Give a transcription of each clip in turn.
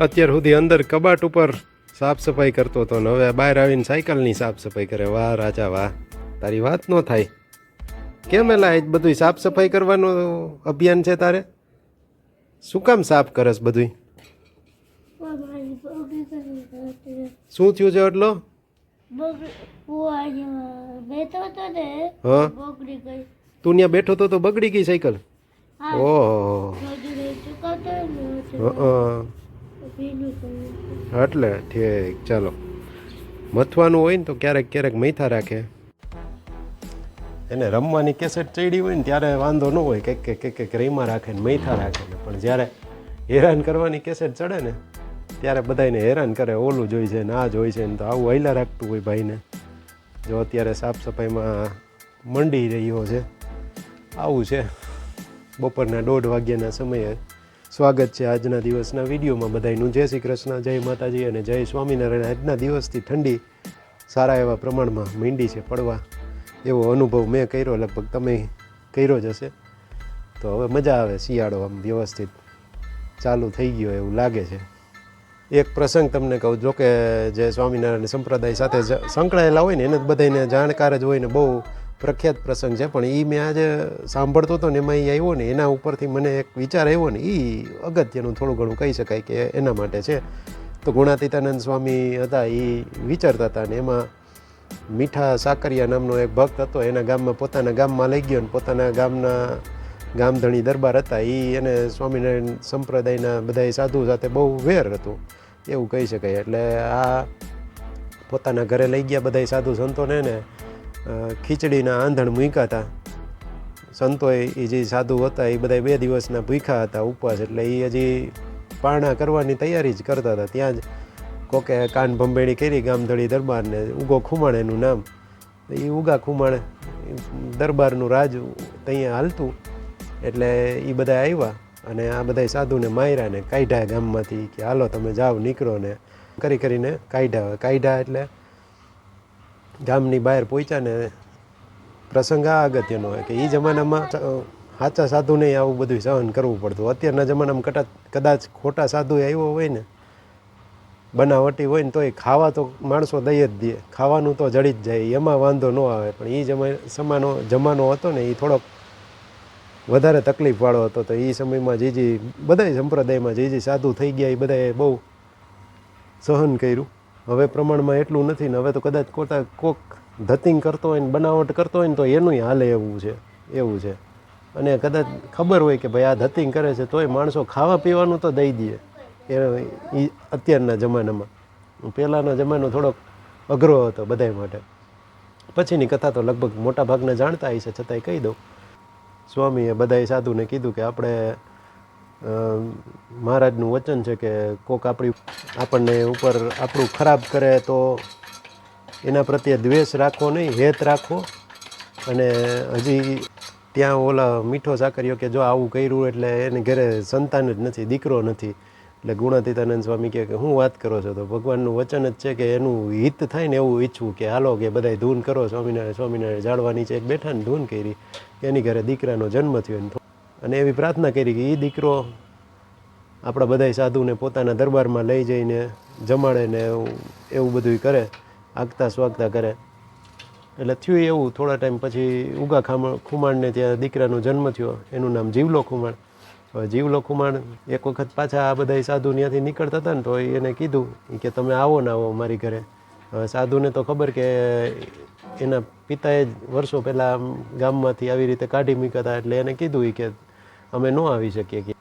અત્યાર સુધી અંદર કબાટ ઉપર સાફ સફાઈ કરતો હતો ને હવે બહાર આવીને સાયકલની સાફ સફાઈ કરે. વાહ રાજા વાહ. તારી વાત ન થાય. કેમ એલા એ બધું સાફ સફાઈ કરવાનું અભિયાન છે તારે? શું કામ સાફ કરસ બધું શું થયું છે એટલો તું ત્યાં બેઠો તો તો બગડી ગઈ સાયકલ? હા. ઓહો. એટલે, ઠીક, ચાલો. મથવાનું હોય ને તો ક્યારેક ક્યારેક મૈથા રાખે. એને રમવાની કેસેટ ચડી હોય ને ત્યારે વાંધો ન હોય, કંઈક કંઈક કંઈક રહીમાં રાખે ને મૈથા રાખે ને. પણ જ્યારે હેરાન કરવાની કેસેટ ચડે ને, ત્યારે બધાને હેરાન કરે, ઓલું જોઈ છે ને, આ જોઈ છે ને, તો આવું હૈલા રાખતું હોય ભાઈને. જો અત્યારે સાફ સફાઈમાં મંડી રહ્યો છે. આવું છે. બપોરના દોઢ વાગ્યાના સમયે સ્વાગત છે આજના દિવસના વિડીયોમાં બધાયનું. જય શ્રી કૃષ્ણ, જય માતાજી અને જય સ્વામિનારાયણ. આજના દિવસથી ઠંડી સારા એવા પ્રમાણમાં મીંડી છે પડવા. એવો અનુભવ મેં કર્યો, લગભગ તમે કર્યો જ હશે. તો હવે મજા આવે શિયાળો આમ વ્યવસ્થિત ચાલુ થઈ ગયો એવું લાગે છે. એક પ્રસંગ તમને કહું, જો કે જે સ્વામિનારાયણ સંપ્રદાય સાથે સંકળાયેલા હોય ને, એને બધાને જાણકાર જ હોય ને બહુ પ્રખ્યાત પ્રસંગ છે, પણ એ મેં આજે સાંભળતો હતો ને એમાં એ આવ્યો ને, એના ઉપરથી મને એક વિચાર આવ્યો ને એ અગત્યનું થોડું ઘણું કહી શકાય કે એના માટે છે. તો ગુણાતીતાનંદ સ્વામી હતા એ વિચારતા હતા ને એમાં મીઠા સાકરિયા નામનો એક ભક્ત હતો, એના ગામમાં પોતાના ગામમાં લઈ ગયો ને, પોતાના ગામના ગામધણી દરબાર હતા એ એને સ્વામિનારાયણ સંપ્રદાયના બધા સાધુ સાથે બહુ વેર હતું, એવું કહી શકાય. એટલે આ પોતાના ઘરે લઈ ગયા બધા સાધુ સંતોને ને ખીચડીના આંધણ મૂક્યા હતા. સંતોએ એ જે સાધુ હતા એ બધા બે દિવસના ભૂખ્યા હતા, ઉપવાસ, એટલે એ હજી પારણા કરવાની તૈયારી જ કરતા હતા. ત્યાં જ કોકે કાન ભંભેણી કરી ગામધળી દરબારને, ઉગો ખુમાણ એનું નામ. એ ઉગા ખુમાણ દરબારનું રાજ ત્યાં હાલતું. એટલે એ બધા આવ્યા અને આ બધા સાધુને માર્યા ને કાઢ્યા ગામમાંથી કે, હાલો, તમે જાઓ, નીકળો ને. કરી કરીને કાઢ્યા કાઢ્યા એટલે ગામની બહાર પહોંચ્યા ને પ્રસંગ આ અગત્યનો હોય કે એ જમાનામાં સાચા સાધુને આવું બધું સહન કરવું પડતું. અત્યારના જમાનામાં કટા, કદાચ ખોટા સાધુ આવ્યો હોય ને, બનાવટી હોય ને તોય ખાવા તો માણસો દઈ જ દે. ખાવાનું તો જડી જ જાય. એમાં વાંધો ન આવે. પણ એ જમા, સમાનો, જમાનો હતો ને એ થોડોક વધારે તકલીફવાળો હતો. તો એ સમયમાં જે જે, બધાય સંપ્રદાયમાં જે જે સાધુ થઈ ગયા એ બધાએ બહુ સહન કર્યું. હવે પ્રમાણમાં એટલું નથી ને હવે તો કદાચ કોતા કોક ધતિંગ કરતો હોય ને બનાવટ કરતો હોય ને તો એનુંય હાલે એવું છે એવું છે. અને કદાચ ખબર હોય કે ભાઈ આ ધતિંગ કરે છે તોય માણસો ખાવા પીવાનું તો દઈ દે. એ અત્યારના જમાનામાં. પહેલાંનો જમાનો થોડોક અઘરો હતો બધાય માટે. પછીની કથા તો લગભગ મોટા ભાગના જાણતા હશે, છતાંય કહી દઉં. સ્વામીએ બધાએ સાધુને કીધું કે આપણે મહારાજનું વચન છે કે કોક આપણી આપણને ઉપર આપણું ખરાબ કરે તો એના પ્રત્યે દ્વેષ રાખો નહીં, હેત રાખો. અને હજી ત્યાં ઓલા મીઠો સાકર્યો કે જો આવું કર્યું એટલે એને ઘરે સંતાન જ નથી, દીકરો નથી. એટલે ગુણાતીતાનંદ સ્વામી કહે કે હું વાત કરો છો? તો ભગવાનનું વચન જ છે કે એનું હિત થાય ને એવું ઈચ્છવું કે હાલો કે બધાય ધૂન કરો. સ્વામિનારાયણ સ્વામિનારાયણ જાળવાની છે એક બેઠા ને ધૂન કરી. એની ઘરે દીકરાનો જન્મ થયો અને એવી પ્રાર્થના કરી કે એ દીકરો આપણા બધાય સાધુને પોતાના દરબારમાં લઈ જઈને જમાડે ને એવું બધું કરે આગતા સ્વાગતા કરે. એટલે થયું એવું, થોડા ટાઈમ પછી ઉગા ખામણ, ખુમાણને ત્યાં દીકરાનો જન્મ થયો, એનું નામ જીવલો ખુમાણ. હવે જીવલો ખુમાણ એક વખત પાછા આ બધા સાધુ ત્યાંથી નીકળતા હતા ને તો એને કીધું કે તમે આવો ને આવો મારી ઘરે. હવે સાધુને તો ખબર કે એના પિતાએ જ વર્ષો પહેલાં ગામમાંથી આવી રીતે કાઢી મૂક્યા હતા એટલે એને કીધું કે અમે ન આવી શકીએ કે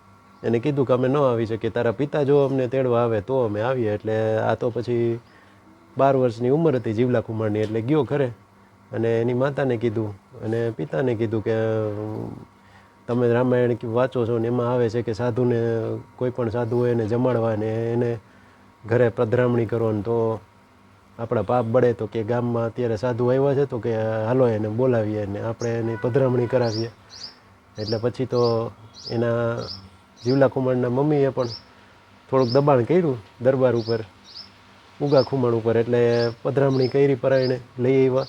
એને કીધું કે અમે ન આવી શકીએ. તારા પિતા જો અમને તેડવા આવે તો અમે આવીએ. એટલે આ તો પછી બાર વર્ષની ઉંમર હતી જીવલા કુમારની એટલે ગયો ઘરે. અને એની માતાને કીધું, અને પિતાને કીધું કે, તમે રામાયણ વાંચો છો ને એમાં આવે છે કે સાધુને, કોઈ પણ સાધુ હોય એને જમાડવા ને એને ઘરે પધરામણી કરો ને તો આપણા પાપ બળે તો કે ગામમાં અત્યારે સાધુ આવ્યા છે તો કે હાલો એને બોલાવીએ ને આપણે એની પધરામણી કરાવીએ. એટલે પછી તો એના જીવલા ખુમાણના મમ્મીએ પણ થોડુંક દબાણ કર્યું દરબાર ઉપર ઉગા ખુમાણ ઉપર, એટલે પધરામણી કરી પરાયણે લઈ આવ્યા.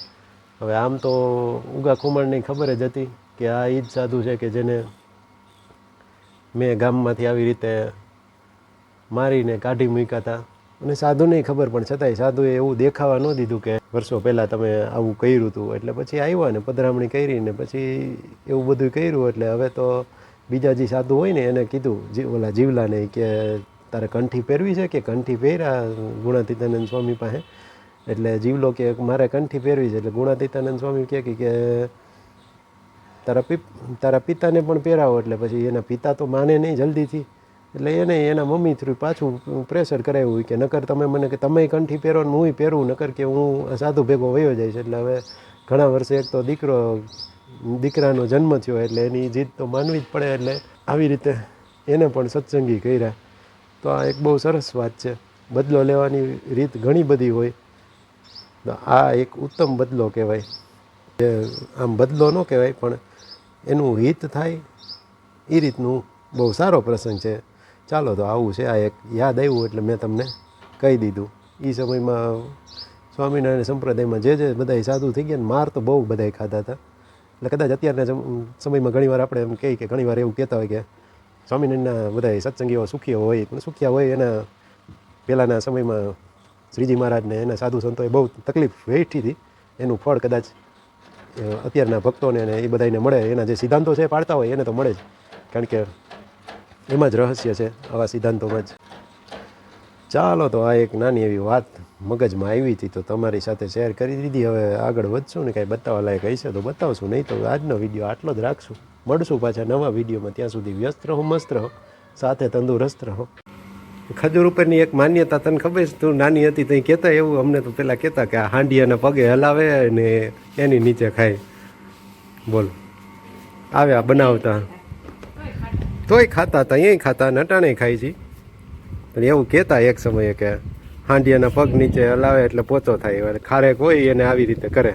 હવે આમ તો ઉગા ખુમાણની ખબર જ હતી કે આ એ જ સાધુ છે કે જેને મેં ગામમાંથી આવી રીતે મારીને કાઢી મૂક્યા હતા. અને સાધુને ખબર પણ છતાંય સાધુએ એવું દેખાવા ન દીધું કે વર્ષો પહેલાં તમે આવું કર્યું હતું એટલે પછી આવ્યા ને, પધરામણી કરી ને પછી એવું બધું કર્યું. એટલે હવે તો બીજા જે સાધુ હોય ને, એને કીધું, જી, ઓલા જીવલાને કે તારે કંઠી પહેરવી છે કે કંઠી પહેર્યા ગુણાતીતાનંદ સ્વામી પાસે? એટલે જીવલો કે, મારે કંઠી પહેરવી છે. એટલે ગુણાતીતાનંદ સ્વામી કહે કે તારા પિ, તારા પિતાને પણ પહેરાવો. એટલે પછી એના પિતા તો માને નહીં જલ્દીથી. એટલે એને, એના મમ્મી થ્રુ પાછું પ્રેશર કરાવ્યું કે નકર તમે મને કે તમે કંઠી પહેરો ને હું પહેરું, નકર કે હું સાધુ ભેગો વયો જઈશ. એટલે હવે ઘણા વર્ષે એક તો દીકરો, દીકરાનો જન્મ થયો એટલે એની જીત તો માનવી જ પડે એટલે આવી રીતે એને પણ સત્સંગી કર્યા. તો આ એક બહુ સરસ વાત છે. બદલો લેવાની રીત ઘણી બધી હોય. તો આ એક ઉત્તમ બદલો કહેવાય. જે આમ બદલો ન કહેવાય, પણ એનું હિત થાય એ રીતનું બહુ સારો પ્રસંગ છે. ચાલો તો આવું છે, આ એક યાદ આવ્યું એટલે મેં તમને કહી દીધું. એ સમયમાં સ્વામિનારાયણ સંપ્રદાયમાં જે જે બધાય સાધુ થઈ ગયા ને માર તો બહુ બધાય ખાધા હતા. એટલે કદાચ અત્યારના સમયમાં ઘણીવાર આપણે એમ કહીએ કે ઘણીવાર એવું કહેતા હોય કે સ્વામિનારાયણના બધાય સત્સંગીઓ સુખીઓ હોય, પણ સુખિયા હોય એના પહેલાંના સમયમાં શ્રીજી મહારાજને એના સાધુ સંતોએ બહુ તકલીફ વેઠી હતી. એનું ફળ કદાચ અત્યારના ભક્તોને અને એ બધાને મળે, એના જે સિદ્ધાંતો છે પાડતા હોય એને તો મળે જ. કારણ કે એમાં જ રહસ્ય છે, આવા સિદ્ધાંતોમાં જ. ચાલો તો આ એક નાની એવી વાત મગજમાં આવી હતી, તો તમારી સાથે શેર કરી દીધી. હવે આગળ વધશું ને કાંઈ બતાવવા લાયક હશે તો બતાવશું, નહીં તો આજનો વીડિયો આટલો જ રાખશું. મળશું પાછા નવા વિડીયોમાં ત્યાં સુધી વ્યસ્ત રહો, મસ્ત રહો, સાથે તંદુરસ્ત રહો. ખજૂર ઉપરની એક માન્યતા તને ખબર છે? તું નાની હતી ત્યાં કહેતા એવું, અમને તો પહેલાં કહેતા કે આ હાંડિયાના પગે હલાવે ને એની નીચે ખાય. બોલ. આવ્યા બનાવતા. તોય ખાતા હતા અહીંયા ખાતા નટાણે ખાય છે. પણ એવું કહેતા એક સમયે કે હાંડિયાના પગ નીચે હલાવે એટલે પોચો થાય ખારેક હોય એને આવી રીતે કરે.